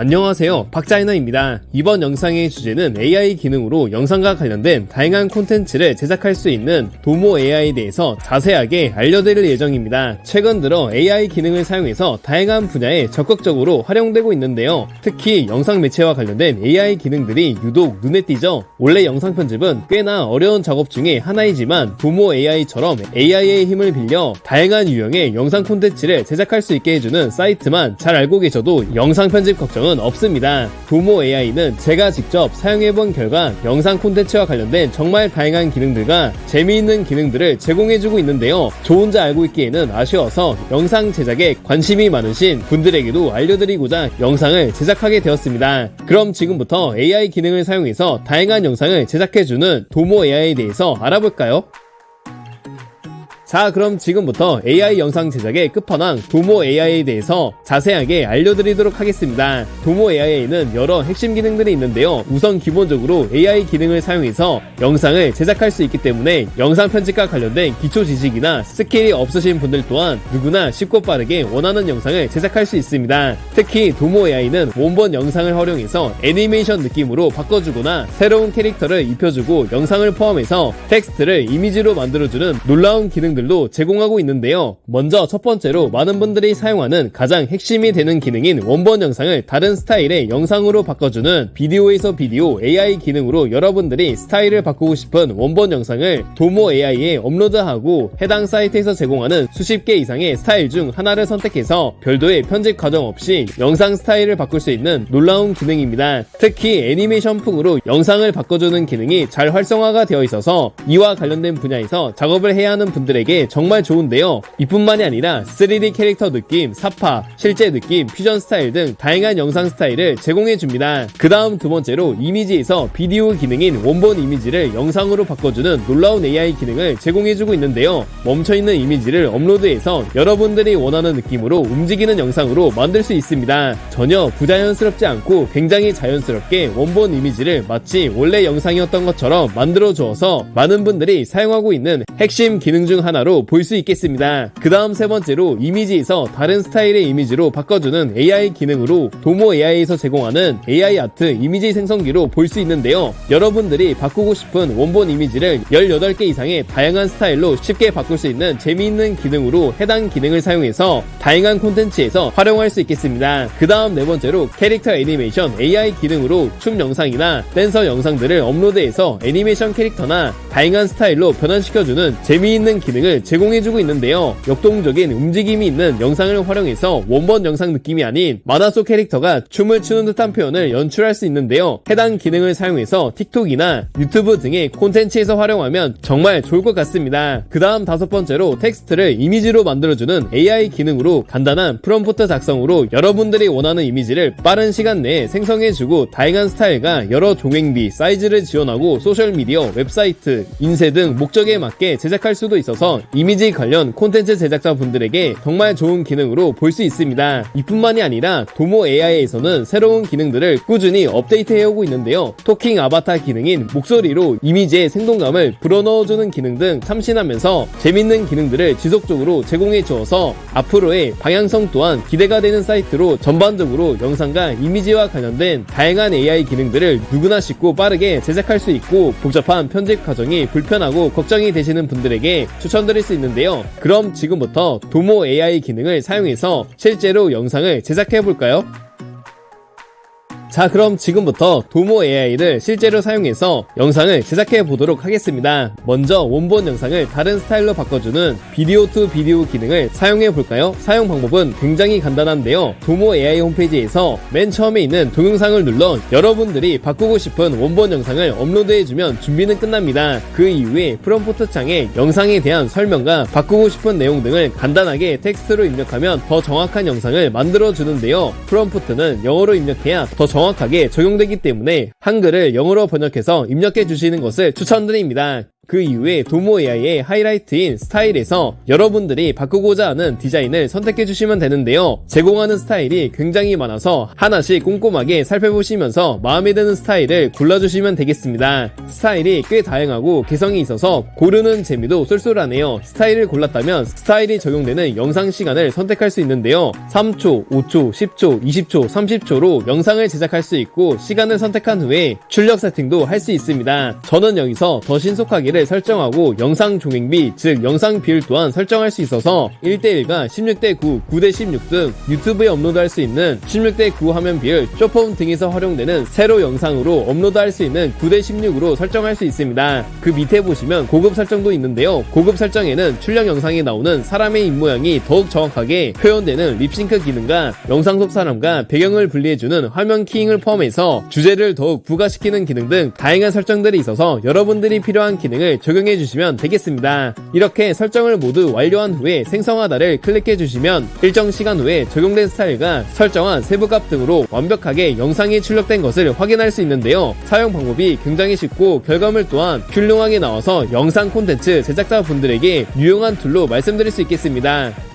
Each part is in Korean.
안녕하세요. 박자이너입니다. 이번 영상의 주제는 AI 기능으로 영상과 관련된 다양한 콘텐츠를 제작할 수 있는 도모 AI에 대해서 자세하게 알려드릴 예정입니다. 최근 들어 AI 기능을 사용해서 다양한 분야에 적극적으로 활용되고 있는데요. 특히 영상 매체와 관련된 AI 기능들이 유독 눈에 띄죠. 원래 영상 편집은 꽤나 어려운 작업 중에 하나이지만 도모 AI처럼 AI의 힘을 빌려 다양한 유형의 영상 콘텐츠를 제작할 수 있게 해주는 사이트만 잘 알고 계셔도 영상 편집 걱정은 없습니다. 도모 AI는 제가 직접 사용해본 결과 영상 콘텐츠와 관련된 정말 다양한 기능들과 재미있는 기능들을 제공해주고 있는데요. 저 혼자 알고 있기에는 아쉬워서 영상 제작에 관심이 많으신 분들에게도 알려드리고자 영상을 제작하게 되었습니다. 그럼 지금부터 AI 기능을 사용해서 다양한 영상을 제작해주는 도모 AI에 대해서 알아볼까요? 자, 그럼 지금부터 AI 영상 제작의 끝판왕 도모 AI에 대해서 자세하게 알려드리도록 하겠습니다. 도모 AI에는 여러 핵심 기능들이 있는데요. 우선 기본적으로 AI 기능을 사용해서 영상을 제작할 수 있기 때문에 영상 편집과 관련된 기초 지식이나 스킬이 없으신 분들 또한 누구나 쉽고 빠르게 원하는 영상을 제작할 수 있습니다. 특히 도모 AI는 원본 영상을 활용해서 애니메이션 느낌으로 바꿔주거나 새로운 캐릭터를 입혀주고 영상을 포함해서 텍스트를 이미지로 만들어주는 놀라운 기능들 도 제공하고 있는데요. 먼저 첫 번째로 많은 분들이 사용하는 가장 핵심이 되는 기능인 원본 영상을 다른 스타일의 영상으로 바꿔주는 비디오에서 비디오 AI 기능으로 여러분들이 스타일을 바꾸고 싶은 원본 영상을 도모 AI에 업로드하고 해당 사이트에서 제공하는 수십 개 이상의 스타일 중 하나를 선택해서 별도의 편집 과정 없이 영상 스타일을 바꿀 수 있는 놀라운 기능입니다. 특히 애니메이션 풍으로 영상을 바꿔주는 기능이 잘 활성화가 되어 있어서 이와 관련된 분야에서 작업을 해야 하는 분들에게 정말 좋은데요. 이뿐만이 아니라 3D 캐릭터 느낌, 사파, 실제 느낌, 퓨전 스타일 등 다양한 영상 스타일을 제공해 줍니다. 그 다음 두 번째로 이미지에서 비디오 기능인 원본 이미지를 영상으로 바꿔주는 놀라운 AI 기능을 제공해주고 있는데요. 멈춰있는 이미지를 업로드해서 여러분들이 원하는 느낌으로 움직이는 영상으로 만들 수 있습니다. 전혀 부자연스럽지 않고 굉장히 자연스럽게 원본 이미지를 마치 원래 영상이었던 것처럼 만들어 주어서 많은 분들이 사용하고 있는 핵심 기능 중 하나 로 볼 수 있겠습니다. 그 다음 세 번째로 이미지에서 다른 스타일의 이미지로 바꿔주는 AI 기능으로 도모 AI에서 제공하는 AI 아트 이미지 생성기로 볼 수 있는데요. 여러분들이 바꾸고 싶은 원본 이미지를 18개 이상의 다양한 스타일로 쉽게 바꿀 수 있는 재미있는 기능으로 해당 기능을 사용해서 다양한 콘텐츠에서 활용할 수 있겠습니다. 그 다음 네 번째로 캐릭터 애니메이션 AI 기능으로 춤 영상이나 댄서 영상들을 업로드해서 애니메이션 캐릭터나 다양한 스타일로 변환시켜주는 재미있는 기능을 제공해주고 있는데요. 역동적인 움직임이 있는 영상을 활용해서 원본 영상 느낌이 아닌 속 캐릭터가 춤을 추는 듯한 표현을 연출할 수 있는데요. 해당 기능을 사용해서 틱톡이나 유튜브 등의 콘텐츠에서 활용하면 정말 좋을 것 같습니다. 그 다음 다섯 번째로 텍스트를 이미지로 만들어주는 AI 기능으로 간단한 프롬프트 작성으로 여러분들이 원하는 이미지를 빠른 시간 내에 생성해주고 다양한 스타일과 여러 종횡비, 사이즈를 지원하고 소셜미디어, 웹사이트, 인쇄 등 목적에 맞게 제작할 수도 있어서 이미지 관련 콘텐츠 제작자 분들에게 정말 좋은 기능으로 볼 수 있습니다. 이뿐만이 아니라 도모 AI에서는 새로운 기능들을 꾸준히 업데이트해오고 있는데요. 토킹 아바타 기능인 목소리로 이미지의 생동감을 불어넣어주는 기능 등 참신하면서 재밌는 기능들을 지속적으로 제공해 주어서 앞으로의 방향성 또한 기대가 되는 사이트로 전반적으로 영상과 이미지와 관련된 다양한 AI 기능들을 누구나 쉽고 빠르게 제작할 수 있고 복잡한 편집 과정이 불편하고 걱정이 되시는 분들에게 추천 드릴 수 있는데요. 그럼 지금부터 도모 AI 기능을 사용해서 실제로 영상을 제작해 볼까요? 자 그럼 지금부터 도모 AI를 실제로 사용해서 영상을 제작해 보도록 하겠습니다. 먼저 원본 영상을 다른 스타일로 바꿔주는 비디오 투 비디오 기능을 사용해 볼까요? 사용 방법은 굉장히 간단한데요. 도모 AI 홈페이지에서 맨 처음에 있는 동영상을 눌러 여러분들이 바꾸고 싶은 원본 영상을 업로드해주면 준비는 끝납니다. 그 이후에 프롬프트 창에 영상에 대한 설명과 바꾸고 싶은 내용 등을 간단하게 텍스트로 입력하면 더 정확한 영상을 만들어 주는데요. 프롬프트는 영어로 입력해야 더 정확하게 적용되기 때문에 한글을 영어로 번역해서 입력해 주시는 것을 추천드립니다. 그 이후에 도모 AI의 하이라이트인 스타일에서 여러분들이 바꾸고자 하는 디자인을 선택해 주시면 되는데요. 제공하는 스타일이 굉장히 많아서 하나씩 꼼꼼하게 살펴보시면서 마음에 드는 스타일을 골라주시면 되겠습니다. 스타일이 꽤 다양하고 개성이 있어서 고르는 재미도 쏠쏠하네요. 스타일을 골랐다면 스타일이 적용되는 영상 시간을 선택할 수 있는데요. 3초, 5초, 10초, 20초, 30초로 영상을 제작할 수 있고 시간을 선택한 후에 출력 세팅도 할 수 있습니다. 저는 여기서 더 신속하기를 설정하고 영상 종행비, 즉 영상 비율 또한 설정할 수 있어서 1대1과 16대9, 9대16 등 유튜브에 업로드할 수 있는 16대9 화면 비율, 쇼폼 등에서 활용되는 세로 영상으로 업로드할 수 있는 9대16으로 설정할 수 있습니다. 그 밑에 보시면 고급 설정도 있는데요. 고급 설정에는 출력 영상에 나오는 사람의 입모양이 더욱 정확하게 표현되는 립싱크 기능과 영상 속 사람과 배경을 분리해주는 화면 키잉을 포함해서 주제를 더욱 부가시키는 기능 등 다양한 설정들이 있어서 여러분들이 필요한 기능을 적용해 주시면 되겠습니다. 이렇게 설정을 모두 완료한 후에 생성하다를 클릭해 주시면 일정 시간 후에 적용된 스타일과 설정한 세부값 등으로 완벽하게 영상이 출력된 것을 확인할 수 있는데요. 사용 방법이 굉장히 쉽고 결과물 또한 훌륭하게 나와서 영상 콘텐츠 제작자분들에게 유용한 툴로 말씀드릴 수 있겠습니다.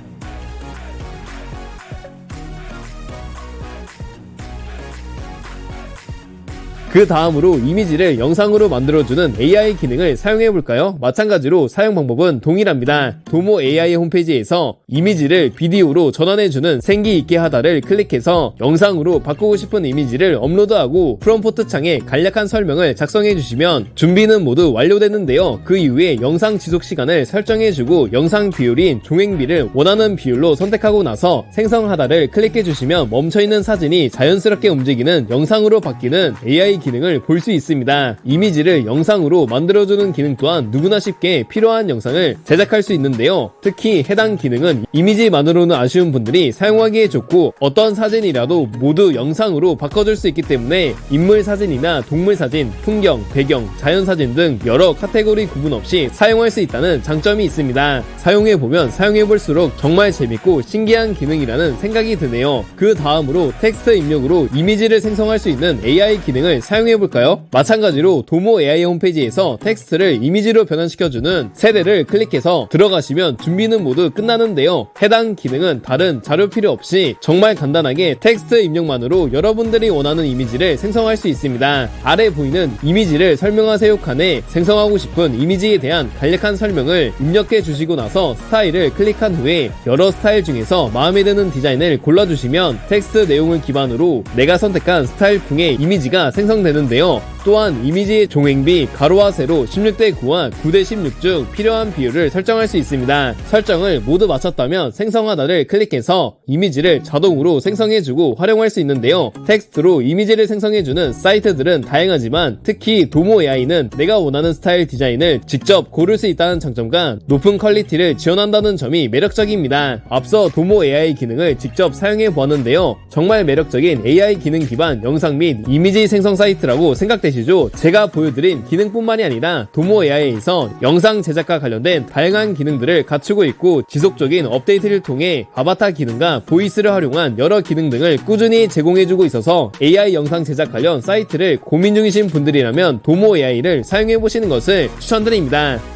그 다음으로 이미지를 영상으로 만들어주는 AI 기능을 사용해 볼까요? 마찬가지로 사용 방법은 동일합니다. 도모 AI 홈페이지에서 이미지를 비디오로 전환해주는 생기 있게 하다를 클릭해서 영상으로 바꾸고 싶은 이미지를 업로드하고 프롬포트 창에 간략한 설명을 작성해 주시면 준비는 모두 완료됐는데요. 그 이후에 영상 지속 시간을 설정해주고 영상 비율인 종횡비를 원하는 비율로 선택하고 나서 생성하다를 클릭해 주시면 멈춰있는 사진이 자연스럽게 움직이는 영상으로 바뀌는 AI 기능을 볼 수 있습니다. 이미지를 영상으로 만들어주는 기능 또한 누구나 쉽게 필요한 영상을 제작할 수 있는데요. 특히 해당 기능은 이미지만으로는 아쉬운 분들이 사용하기에 좋고 어떤 사진이라도 모두 영상으로 바꿔줄 수 있기 때문에 인물 사진이나 동물 사진, 풍경, 배경, 자연 사진 등 여러 카테고리 구분 없이 사용할 수 있다는 장점이 있습니다. 사용해보면 사용해볼수록 정말 재밌고 신기한 기능이라는 생각이 드네요. 그 다음으로 텍스트 입력으로 이미지를 생성할 수 있는 AI 기능을 사용 해볼까요? 마찬가지로 도모 AI 홈페이지에서 텍스트를 이미지로 변환시켜주는 세대를 클릭해서 들어가시면 준비는 모두 끝나는데요. 해당 기능은 다른 자료 필요 없이 정말 간단하게 텍스트 입력만으로 여러분들이 원하는 이미지를 생성할 수 있습니다. 아래 보이는 이미지를 설명하세요 칸에 생성하고 싶은 이미지에 대한 간략한 설명을 입력해 주시고 나서 스타일을 클릭한 후에 여러 스타일 중에서 마음에 드는 디자인을 골라주시면 텍스트 내용을 기반으로 내가 선택한 스타일풍의 이미지가 생성 되는데요. 또한 이미지의 종횡비 가로와 세로 16대 9와 9대 16 중 필요한 비율을 설정할 수 있습니다. 설정을 모두 마쳤다면 생성하다를 클릭해서 이미지를 자동으로 생성해주고 활용할 수 있는데요. 텍스트로 이미지를 생성해주는 사이트들은 다양하지만 특히 도모 AI는 내가 원하는 스타일 디자인을 직접 고를 수 있다는 장점과 높은 퀄리티를 지원한다는 점이 매력적입니다. 앞서 도모 AI 기능을 직접 사용해 보았는데요. 정말 매력적인 AI 기능 기반 영상 및 이미지 생성 사이트 라고 생각되시죠? 제가 보여드린 기능뿐만이 아니라 도모 AI에서 영상 제작과 관련된 다양한 기능들을 갖추고 있고 지속적인 업데이트를 통해 아바타 기능과 보이스를 활용한 여러 기능 등을 꾸준히 제공해주고 있어서 AI 영상 제작 관련 사이트를 고민 중이신 분들이라면 도모 AI를 사용해보시는 것을 추천드립니다.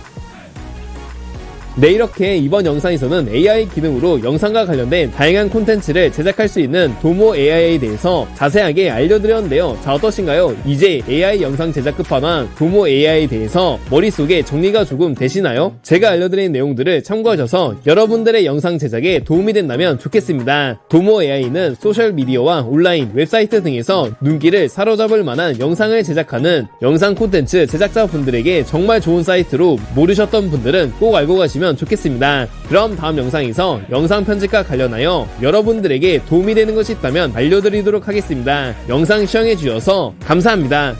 네 이렇게 이번 영상에서는 AI 기능으로 영상과 관련된 다양한 콘텐츠를 제작할 수 있는 도모 AI에 대해서 자세하게 알려드렸는데요. 자 어떠신가요? 이제 AI 영상 제작 끝판왕 도모 AI에 대해서 머릿속에 정리가 조금 되시나요? 제가 알려드린 내용들을 참고하셔서 여러분들의 영상 제작에 도움이 된다면 좋겠습니다. 도모 AI는 소셜미디어와 온라인, 웹사이트 등에서 눈길을 사로잡을 만한 영상을 제작하는 영상 콘텐츠 제작자분들에게 정말 좋은 사이트로 모르셨던 분들은 꼭 알고 가시 면 좋겠습니다. 그럼 다음 영상에서 영상 편집과 관련하여 여러분들에게 도움이 되는 것이 있다면 알려드리도록 하겠습니다. 영상 시청해 주셔서 감사합니다.